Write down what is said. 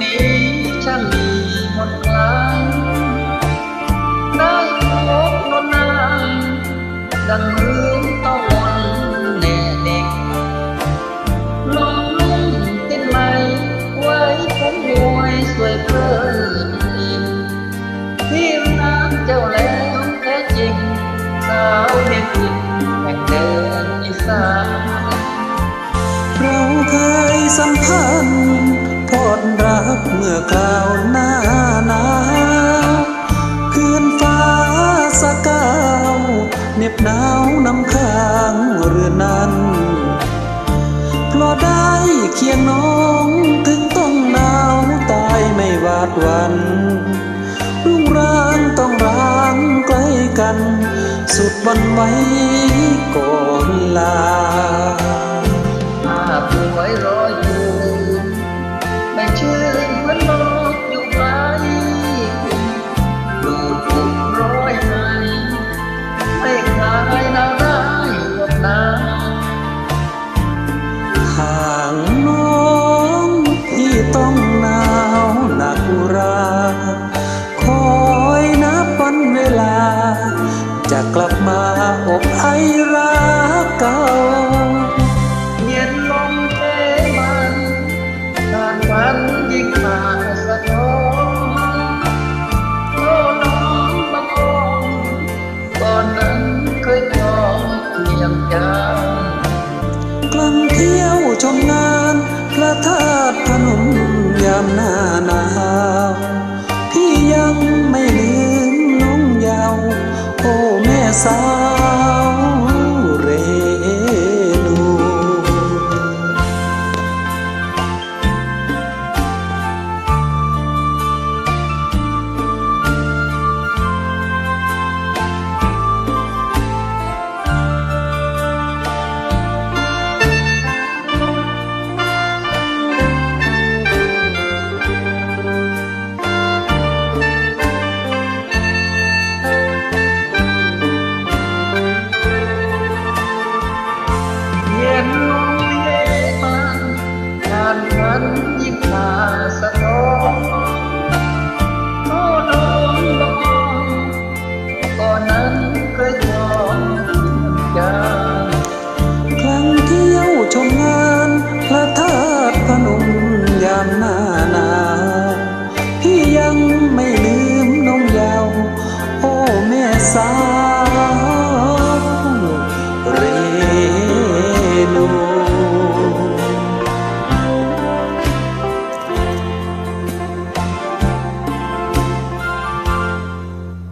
นี้ฉันหมดคลัยได้พบคนนางดังเมือตะวันแน่เด็กลอมลุ้มติดไหมไว้ผมรวยสวยเพลินอินที่น้ำเจ้าแล้วแทจริง สาวเด็กอินแห่งดินอีสานเราเคยสัมผัส อคราวหน้าหนาวคืนฟ้าสกาวเหน็บหนาวนำค้างเรือนั้นเพราะได้เคียงน้องถึงต้องหนาวตายไม่หวาดหวันรุ่งร่างต้องร้างใกล้กัน สุดวันไว้ก่อนลา มันยิ่งมาสะท้อนโอ้น้องบางคนก่อนนั้นเคยจองเพียงใจกลังเที่ยวชมงานพระธาตุพนมยามหน้าหนาวพี่ยังไม่ลืมน้องยาวโอ้แม่สาว